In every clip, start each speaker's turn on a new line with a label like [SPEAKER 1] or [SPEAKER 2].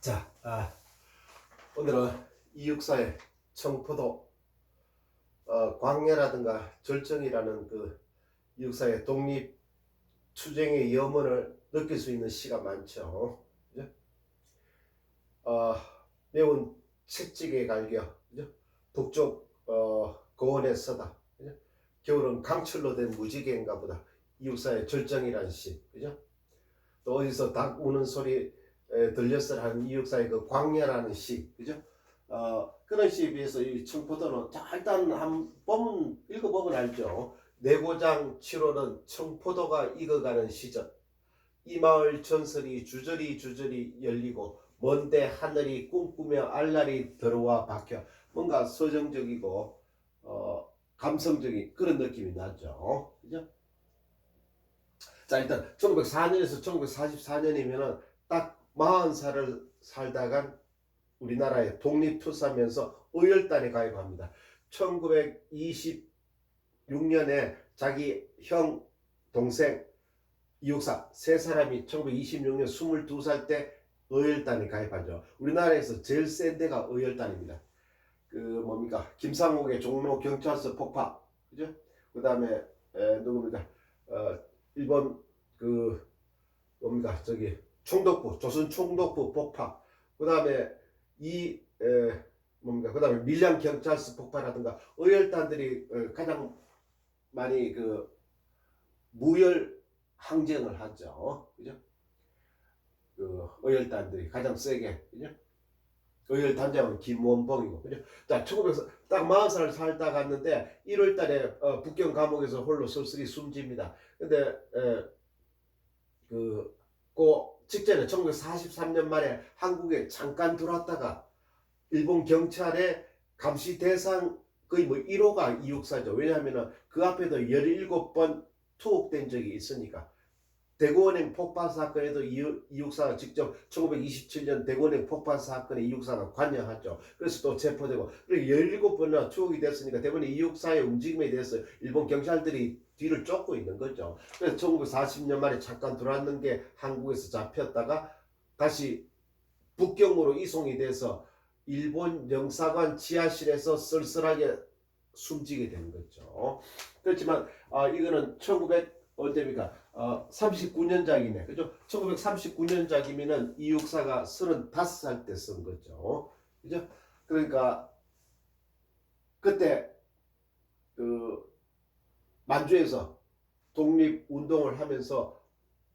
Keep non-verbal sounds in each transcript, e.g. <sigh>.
[SPEAKER 1] 자, 아, 오늘은 이육사의 청포도 어, 광야라든가 절정이라는 그 이육사의 독립 투쟁의 염원을 느낄 수 있는 시가 많죠. 그죠? 어, 매운 채찍의 갈겨, 그죠? 북쪽 어, 고원에 서다, 그죠? 겨울은 강철로 된 무지개인가 보다. 이육사의 절정이라는 시, 그죠? 또 어디서 닭 우는 소리 에, 들렸을 한 이육사의 그 광야라는 시, 그죠? 어, 그런 시에 비해서 이 청포도는 자 일단 한번 읽어보면 알죠. 내고장 7호는 청포도가 익어가는 시절. 이 마을 전설이 주저리 주저리 열리고 먼데 하늘이 꿈꾸며 알날이 들어와 박혀 뭔가 서정적이고 어, 감성적인 그런 느낌이 나죠. 그죠? 자 일단 1904년에서 1944년이면은 딱 40살을 살다간 우리나라의 독립투사면서 의열단에 가입합니다. 1926년에 자기 형, 동생, 이육사 세 사람이 1926년 22살 때 의열단에 가입하죠. 우리나라에서 제일 센 데가 의열단입니다. 그 뭡니까 김상옥의 종로 경찰서 폭파, 그죠? 그 다음에 누굽니까? 어, 일본 그 뭡니까 저기 총독부 조선 총독부 폭파, 그 다음에 이 에, 뭡니까 그 다음에 밀양 경찰서 폭파라든가 의열단들이 어, 가장 많이 그 무혈 항쟁을 하죠, 그죠? 그 의열단들이 가장 세게, 그죠? 의열 단장은 김원봉이고, 그죠? 자, 1900살 딱 40살 살다 갔는데 1월 달에 어, 북경 감옥에서 홀로 쓸쓸히 숨집니다. 근데 에, 그, 그 직전에 1943년 말에 한국에 잠깐 들어왔다가 일본 경찰의 감시 대상 거의 뭐 1호가 이육사죠. 왜냐하면 그 앞에도 17번 투옥된 적이 있으니까. 대구은행 폭파 사건에도 이육사가 직접 1927년 대구은행 폭파 사건에 이육사가 관여하죠. 그래서 또 체포되고 그리고 17번이나 투옥이 됐으니까 대부분 이육사의 움직임에 대해서 일본 경찰들이 뒤를 쫓고 있는 거죠. 그래서 1940년 말에 잠깐 들어왔는 게 한국에서 잡혔다가 다시 북경으로 이송이 돼서 일본 영사관 지하실에서 쓸쓸하게 숨지게 된 거죠. 그렇지만 아, 이거는 1900 언제입니까? 어, 39년작이네. 그죠? 1939년작이면은 이육사가 35살 때 쓴 거죠. 그죠? 그러니까 그때 그 만주에서 독립 운동을 하면서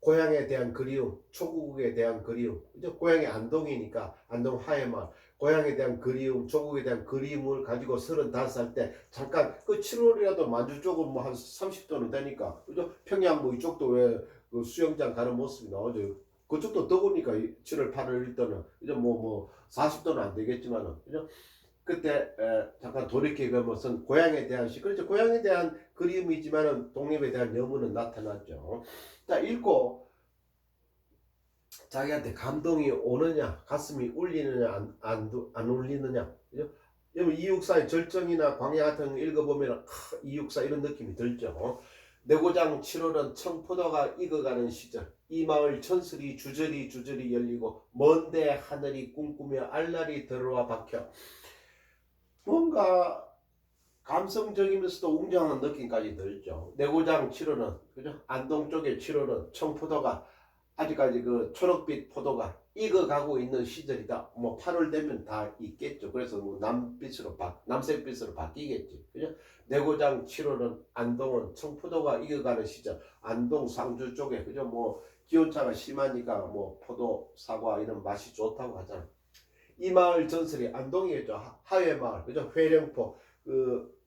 [SPEAKER 1] 고향에 대한 그리움, 초국에 대한 그리움, 그죠? 고향이 안동이니까 안동 하회마을, 고향에 대한 그리움, 조국에 대한 그리움을 가지고 35살 때 잠깐 그 7월이라도 만주 쪽은 뭐 한 30도는 되니까 그죠? 평양 뭐 이쪽도 왜 그 수영장 가는 모습이 나오죠. 그쪽도 더우니까 7월 8월 1도는 이제 뭐뭐 40도는 안 되겠지만은 그죠? 그때 에, 잠깐 돌이켜보면서 고향에 대한 시 그렇죠 고향에 대한 그림이지만은 독립에 대한 염원은 나타났죠. 자 읽고 자기한테 감동이 오느냐 가슴이 울리느냐 안, 안, 안 울리느냐 그죠? 여러분 이육사의 절정이나 광야 같은 거 읽어보면 크, 이육사 이런 느낌이 들죠. 내고장 7월은 청포도가 익어가는 시절 이 마을 천슬이 주저리 주저리 열리고 먼데 하늘이 꿈꾸며 알날이 들어와 박혀 뭔가 감성적이면서도 웅장한 느낌까지 들죠. 내고장 7호는 그죠? 안동 쪽의 7호는 청포도가 아직까지 그 초록빛 포도가 익어가고 있는 시절이다. 뭐 8월 되면 다 있겠죠. 그래서 뭐 남빛으로 바, 남색빛으로 바뀌겠지. 그죠? 내고장 7호는 안동은 청포도가 익어가는 시절. 안동 상주 쪽에 그죠? 뭐 기온차가 심하니까 뭐 포도, 사과 이런 맛이 좋다고 하잖아. 이 마을 전설이 안동이겠죠. 하- 하회 마을, 그죠? 회령포, 그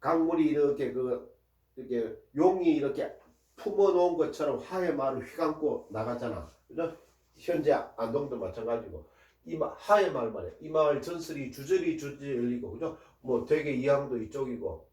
[SPEAKER 1] 강물이 이렇게 그 이렇게 용이 이렇게 품어 놓은 것처럼 하회 마을을 휘감고 나가잖아. 그죠? 현재 안동도 마찬가지고 이 마, 하회 마을 말이야. 이 마을 전설이 주저리 주저리 열리고, 그죠? 뭐 되게 이항도 이쪽이고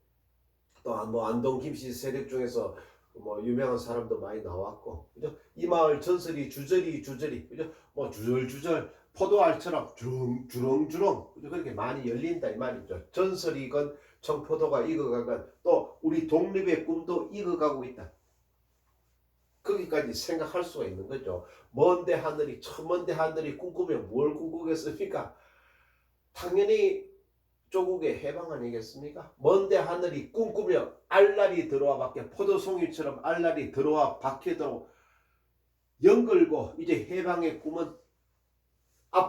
[SPEAKER 1] 또 뭐 안동 김씨 세력 중에서 뭐 유명한 사람도 많이 나왔고, 그죠? 이 마을 전설이 주저리 주저리, 그죠? 뭐 주절주절 포도알처럼 주렁 주렁주렁 그죠? 그렇게 많이 열린다 이 말이죠. 전설이건 청포도가 익어가건 또 우리 독립의 꿈도 익어가고 있다. 그렇게까지 생각할 수가 있는 거죠. 먼데 하늘이 저 먼데 하늘이 꿈꾸면 뭘 꿈꾸겠습니까? 당연히 조국의 해방 아니겠습니까? 먼데 하늘이 꿈꾸며 알날이 들어와 밖에 포도송이처럼 알날이 들어와 박혀도 연걸고 이제 해방의 꿈은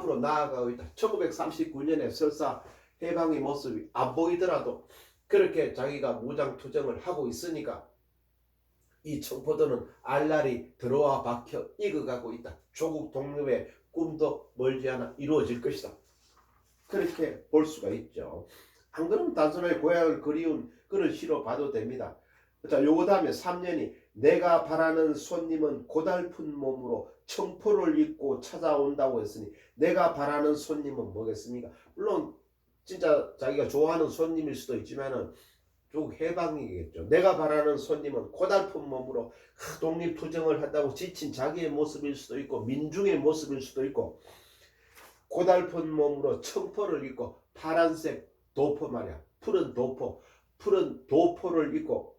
[SPEAKER 1] 앞으로 나아가고 있다. 1939년에 설사 해방의 모습이 안 보이더라도 그렇게 자기가 무장 투쟁을 하고 있으니까 이 청포도는 알날이 들어와 박혀 익어가고 있다. 조국 독립의 꿈도 멀지 않아 이루어질 것이다. 그렇게 볼 수가 있죠. 안 그러면 단순하게 고향을 그리운 그런 시로 봐도 됩니다. 자, 요거 다음에 3년이 내가 바라는 손님은 고달픈 몸으로 청포를 입고 찾아온다고 했으니 내가 바라는 손님은 뭐겠습니까? 물론 진짜 자기가 좋아하는 손님일 수도 있지만은 쭉 해방이겠죠. 내가 바라는 손님은 고달픈 몸으로 독립투쟁을 한다고 지친 자기의 모습일 수도 있고 민중의 모습일 수도 있고 고달픈 몸으로 청포를 입고 파란색 도포 말이야. 푸른 도포, 푸른 도포를 입고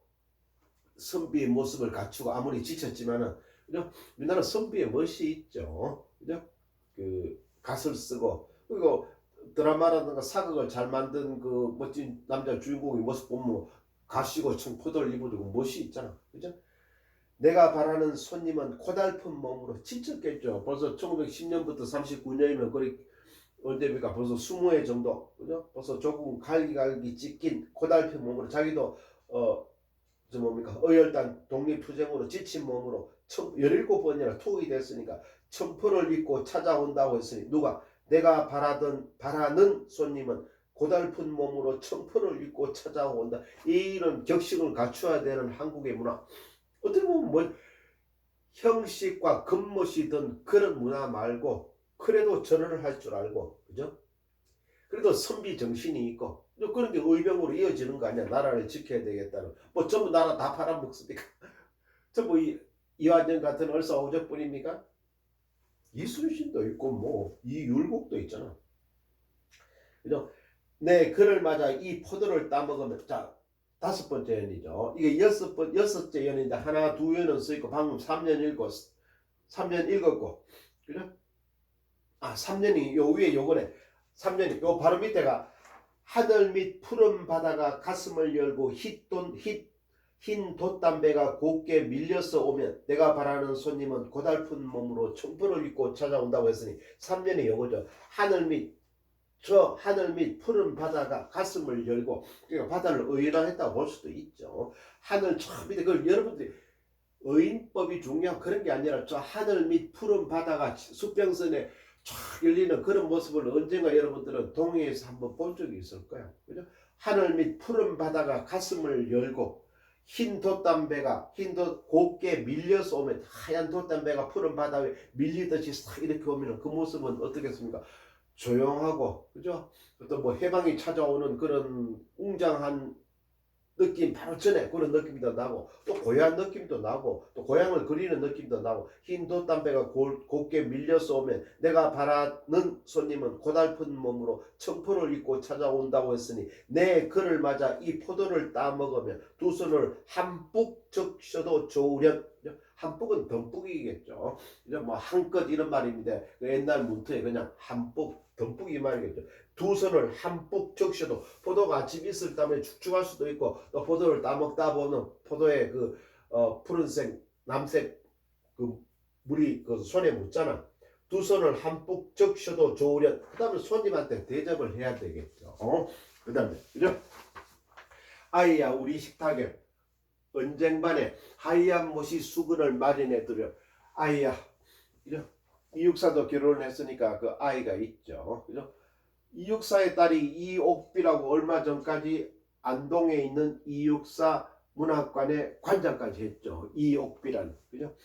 [SPEAKER 1] 선비의 모습을 갖추고 아무리 지쳤지만은 그죠? 우리나라 선비의 멋이 있죠. 그죠? 그 갓을 쓰고 그리고 드라마라든가 사극을 잘 만든 그 멋진 남자 주인공의 모습 보면 가시고 청포도를 입어주고 멋이 있잖아. 그죠? 내가 바라는 손님은 고달픈 몸으로 지쳤겠죠. 벌써 1910년부터 39년이면 거의 언제입니까? 벌써 20회 정도. 그죠? 벌써 조금 갈기갈기 찢긴 고달픈 몸으로 자기도 어, 저 뭡니까? 어열단 독립투쟁으로 지친 몸으로 17번이나 투옥이 됐으니까 청포를 입고 찾아온다고 했으니 누가 내가 바라던 바라는 손님은 고달픈 몸으로 청포를 입고 찾아온다. 이런 격식을 갖춰야 되는 한국의 문화. 어떻게 보면 뭐 형식과 겉멋이든 그런 문화 말고 그래도 전화를 할줄 알고 그죠? 그래도 선비 정신이 있고 그런 게 의병으로 이어지는 거 아니야? 나라를 지켜야 되겠다는 뭐 전부 나라 다 팔아먹습니까? <laughs> 전부 이, 이완전 같은 얼싸오적뿐입니까? 이순신도 있고 뭐 이율곡도 있잖아. 그죠? 네, 그를 맞아 이 포도를 따먹으면 자 다섯 번째 연이죠. 이게 여섯 번 여섯째 연인데 하나 두 연은 써 있고 방금 3년 읽고 3년 읽었고 그죠? 아 3년이 요 위에 요거네. 3년이 요 바로 밑에가 하늘 밑 푸른 바다가 가슴을 열고 흰돈 흰 돛담배가 곱게 밀려서 오면 내가 바라는 손님은 고달픈 몸으로 청포를 입고 찾아온다고 했으니 3년이 요거죠. 하늘 밑 저 하늘 밑 푸른 바다가 가슴을 열고 그러니까 바다를 의인화했다고 볼 수도 있죠. 하늘 저 밑에 그 여러분들이 의인법이 중요한 그런 게 아니라 저 하늘 밑 푸른 바다가 수평선에 쫙 열리는 그런 모습을 언젠가 여러분들은 동해에서 한번 본 적이 있을 거야. 그죠? 하늘 밑 푸른 바다가 가슴을 열고 흰 돛담배가 흰돛 곱게 밀려서 오면 하얀 돛담배가 푸른 바다 위에 밀리듯이 싹 이렇게 오면 그 모습은 어떻겠습니까? 조용하고 그죠? 어떤 뭐 해방이 찾아오는 그런 웅장한 느낌 바로 전에 그런 느낌도 나고 또 고향 느낌도 나고 또 고향을 그리는 느낌도 나고 흰 돛담배가 곱게 밀려서 오면 내가 바라는 손님은 고달픈 몸으로 청포를 입고 찾아온다고 했으니 내 그를 맞아 이 포도를 따먹으면 두 손을 한뿍 적셔도 좋으련 한뿍은 덤뿍이겠죠. 이제 뭐 한껏 이런 말입니다. 그 옛날 문터에 그냥 한뿍 이 말이겠죠. 두 손을 한뿍 적셔도 포도가 집 있을 땀에 축축할 수도 있고 또 포도를 따먹다 보면 포도의 그 어, 푸른색 남색 그 물이 그 손에 묻잖아. 두 손을 한뿍 적셔도 좋으련 그 다음에 손님한테 대접을 해야 되겠죠. 어? 그 다음에 그죠? 아이야 우리 식탁에 언쟁반에 하얀 못이 수건을 마련해 두려 아이야 이죠? 이육사도 결혼을 했으니까 그 아이가 있죠. 그죠? 이육사의 딸이 이옥비라고 얼마 전까지 안동에 있는 이육사 문학관의 관장까지 했죠. 이옥비란 그죠?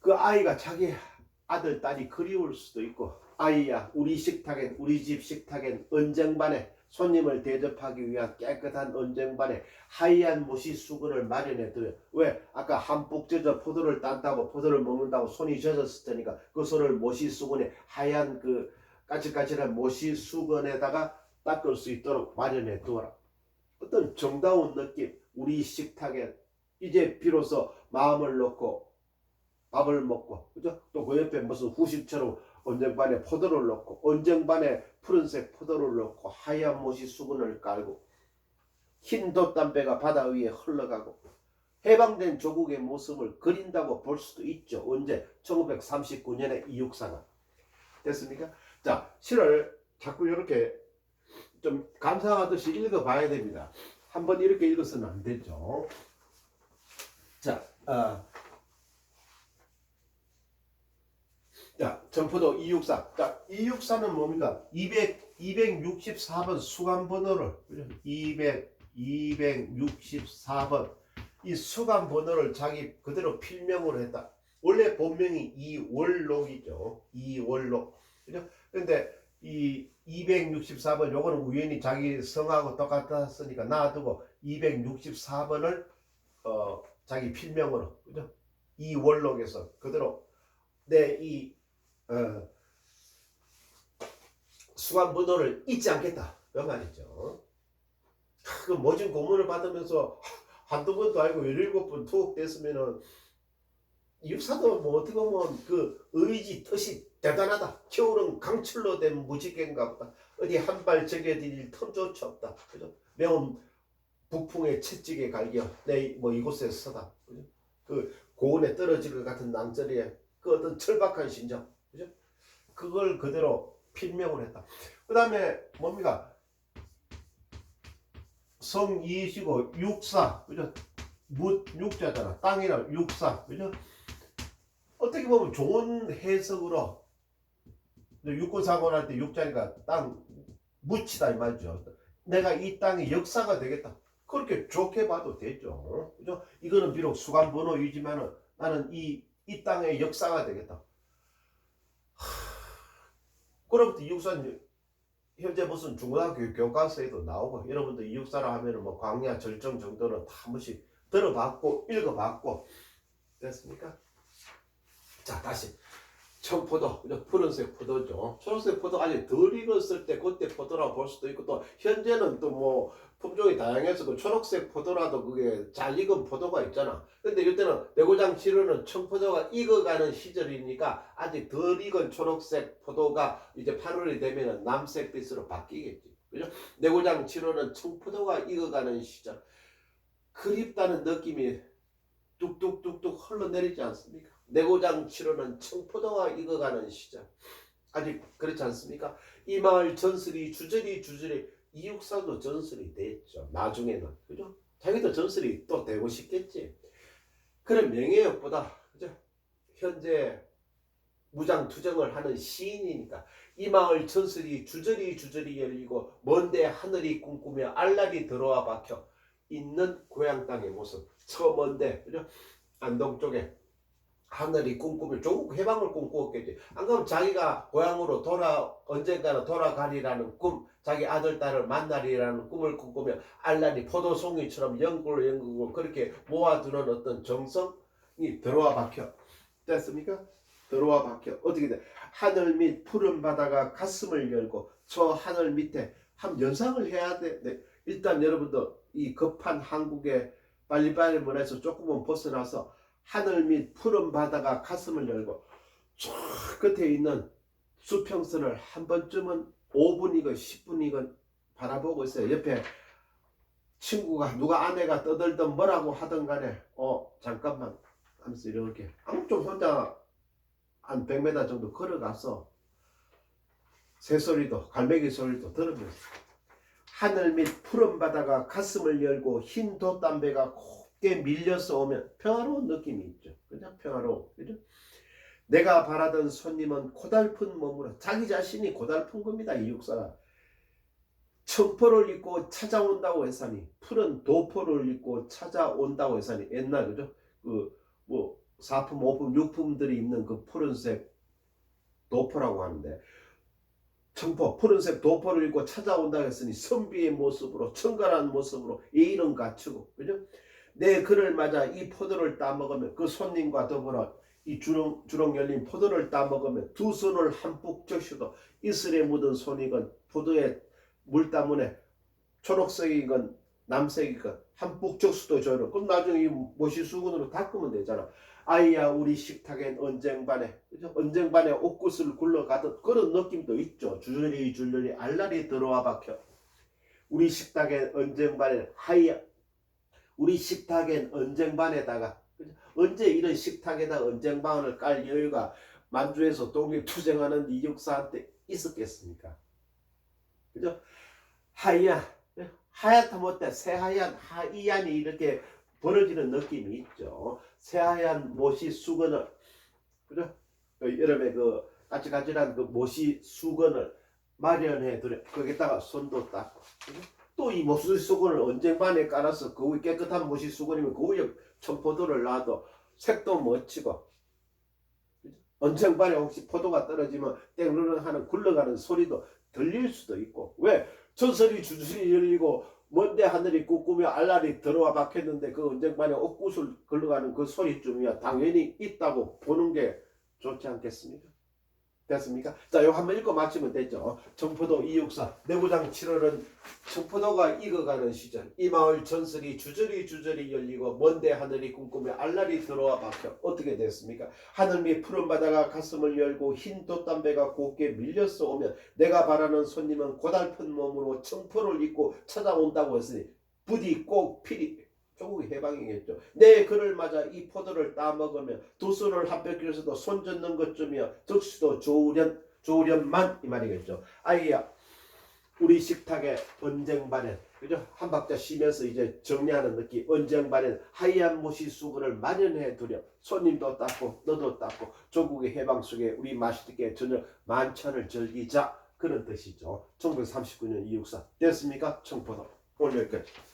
[SPEAKER 1] 그 아이가 자기 아들 딸이 그리울 수도 있고 아이야 우리 식탁엔 우리 집 식탁엔 언쟁반에 손님을 대접하기 위한 깨끗한 언쟁반에 하얀 모시 수건을 마련해 둬요. 왜? 아까 한뿍 젖어 포도를 딴다고 포도를 먹는다고 손이 젖었을 테니까 그 손을 모시 수건에 하얀 그 까칠까칠한 모시 수건에다가 닦을 수 있도록 마련해 두어라. 어떤 정다운 느낌, 우리 식탁에 이제 비로소 마음을 놓고 밥을 먹고 그죠? 또 그 옆에 무슨 후식처럼 온정반에 포도를 넣고 온정반에 푸른색 포도를 넣고 하얀 못이 수건을 깔고 흰 돛담배가 바다 위에 흘러가고 해방된 조국의 모습을 그린다고 볼 수도 있죠. 언제? 1939년에 이육사가 됐습니까? 자, 시를 자꾸 이렇게 좀 감상하듯이 읽어봐야 됩니다. 한번 이렇게 읽어서는 안 되죠. 자, 아, 자, 점포도 264. 자, 264는 뭡니까? 200, 264번 수감 번호를, 그죠? 200, 264번. 이 수감 번호를 자기 그대로 필명으로 했다. 원래 본명이 이월록이죠. 이월록. 그죠? 근데 이 264번 요거는 우연히 자기 성하고 똑같았으니까 놔두고 264번을 어 자기 필명으로 그죠? 이월록에서 그대로 내이 어, 수감 번호를 잊지 않겠다. 그 말이죠. 그 모진 고문을 받으면서 한두 번도 아니고 열일곱 번 투옥됐으면은 육사도 뭐 어떻게 보면 그 의지 뜻이 대단하다. 겨울은 강철로 된 무지개인가 보다. 어디 한발 디딜 틈조차 없다. 그죠? 매운 북풍의 채찍에 갈겨 내뭐 이곳에 서다. 그죠? 그 고원에 떨어질 것 같은 남자리에 그 어떤 철박한 심정. 그죠? 그걸 그대로 필명을 했다. 그 다음에 뭡니까? 성이시고 육사, 그죠? 무 육자잖아. 땅이라 육사, 그죠? 어떻게 보면 좋은 해석으로 육군 사고할 때 육자니까 땅 묻히다 이 말이죠. 내가 이 땅의 역사가 되겠다. 그렇게 좋게 봐도 되죠. 그죠? 이거는 비록 수감 번호이지만은 나는 이, 이 땅의 역사가 되겠다. 그로부터 이육사는 현재 무슨 중고등학교 교과서에도 나오고 여러분들 이육사라 하면은 뭐 광야 절정 정도는 다 한 번씩 들어봤고 읽어봤고 됐습니까? 자 다시 청포도? 푸른색 포도죠 초록색 포도 아직 덜 익었을 때 그때 포도라고 볼 수도 있고 또 현재는 또 뭐 품종이 다양해서 그 초록색 포도라도 그게 잘 익은 포도가 있잖아 근데 이때는 내고장 치료는 청포도가 익어가는 시절이니까 아직 덜 익은 초록색 포도가 이제 8월이 되면 남색빛으로 바뀌겠지 그죠? 내고장 치료는 청포도가 익어가는 시절 그립다는 느낌이 뚝뚝뚝뚝 흘러내리지 않습니까? 내고장 치료는 청포도가 익어가는 시절 아직 그렇지 않습니까? 이 마을 전설이 주저리 주저리 이육사도 전설이 됐죠 나중에는 그죠? 자기도 전설이 또 되고 싶겠지 그런 명예욕보다 그죠? 현재 무장투정을 하는 시인이니까 이 마을 전설이 주저리 주저리 열리고 먼데 하늘이 꿈꾸며 알날이 들어와 박혀 있는 고향 땅의 모습 저 먼데 그죠? 안동 쪽에 하늘이 꿈꾸며 조국 해방을 꿈꾸었겠지. 안 그러면 자기가 고향으로 돌아 언젠가는 돌아가리라는 꿈, 자기 아들 딸을 만나리라는 꿈을 꿈꾸며 알라리 포도송이처럼 연골 연골 그렇게 모아두는 어떤 정성이 들어와 박혀 됐습니까? 들어와 박혀 어떻게 돼? 하늘 밑 푸른 바다가 가슴을 열고 저 하늘 밑에 한 연상을 해야 돼. 네. 일단 여러분들 이 급한 한국의 빨리빨리 문화에서 조금은 벗어나서 하늘 밑 푸른 바다가 가슴을 열고 저 끝에 있는 수평선을 한 번쯤은 5분이건 10분이건 바라보고 있어요. 옆에 친구가 누가 아내가 떠들던 뭐라고 하던 간에 어 잠깐만 하면서 이렇게 아무 좀 혼자 한 100m 정도 걸어가서 새소리도 갈매기 소리도 들으면서 하늘 밑 푸른 바다가 가슴을 열고 흰 돛담배가 곱 게 밀려서 오면 평화로운 느낌이 있죠. 그냥 평화로워. 그죠? 내가 바라던 손님은 고달픈 몸으로 자기 자신이 고달픈 겁니다. 이 육사가. 청포를 입고 찾아온다고 했사니 푸른 도포를 입고 찾아온다고 했사니 옛날 그죠? 그 뭐 사품, 오품, 육품들이 입는 그 푸른색 도포라고 하는데 청포, 푸른색 도포를 입고 찾아온다고 했으니 선비의 모습으로 청갈한 모습으로 예의는 갖추고 그죠? 내 그를 맞아 이 포도를 따먹으면 그 손님과 더불어 이 주렁, 주렁 열린 포도를 따먹으면 두 손을 한뿍 적셔도 이슬에 묻은 손이건 포도에 물 때문에 초록색이건 남색이건 한북적수도 저는 그럼 나중에 이 모시 수건으로 닦으면 되잖아. 아이야 우리 식탁엔 언쟁반에? 언쟁반에 옷구슬 굴러가듯 그런 느낌도 있죠. 줄줄이 줄줄이 알랄이 들어와 박혀. 우리 식탁엔 언쟁반에 하이야 우리 식탁엔 언쟁반에다가 그죠? 언제 이런 식탁에다 언쟁반을 깔 여유가 만주에서 독립투쟁하는 이육사한테 있었겠습니까? 그죠? 하얀 하얗다 못해 새하얀 하이안이 이렇게 벌어지는 느낌이 있죠. 새하얀 모시 수건을 그죠? 그 여름에 그 까칠까칠한 그 모시 수건을 마련해 두려 거기다가 손도 닦고 또이 모시 수건을 언쟁반에 깔아서 그 위에 깨끗한 모시 수건이면 그 위에 청포도를 놔도 색도 멋지고 언쟁반에 혹시 포도가 떨어지면 땡르르 하는 굴러가는 소리도 들릴 수도 있고 왜 전설이 주술이 열리고 먼데 하늘이 꾸꾸며 알랄이 들어와 박혔는데 그 언쟁반에 옥구슬 걸러가는 그 소리쯤이야 당연히 있다고 보는 게 좋지 않겠습니까? 됐습니까? 자, 이거 한번 읽고 마치면 됐죠. 청포도 이육사 내부장 7월은 청포도가 익어가는 시절 이 마을 전설이 주저리 주저리 열리고 먼데 하늘이 꿈꾸며 알랄이 들어와 박혀 어떻게 됐습니까? 하늘 밑 푸른 바다가 가슴을 열고 흰 돛담배가 곱게 밀려서 오면 내가 바라는 손님은 고달픈 몸으로 청포를 입고 찾아온다고 했으니 부디 꼭 필히 조국의 해방이겠죠. 내 그를 맞아 이 포도를 따먹으며 두 손을 합벽해서도 손 젓는 것쯤이야 적시도 좋으련 좋으련만 이 말이겠죠. 아이야 우리 식탁에 언쟁 반엔 그죠 한 박자 쉬면서 이제 정리하는 느낌 언쟁 반엔 하얀 모시 수건을 마련해 두려 손님도 닦고 너도 닦고 조국의 해방 속에 우리 맛있게 저녁 만찬을 즐기자 그런 뜻이죠. 1939년 이육사 됐습니까? 청포도 오늘 여기까지.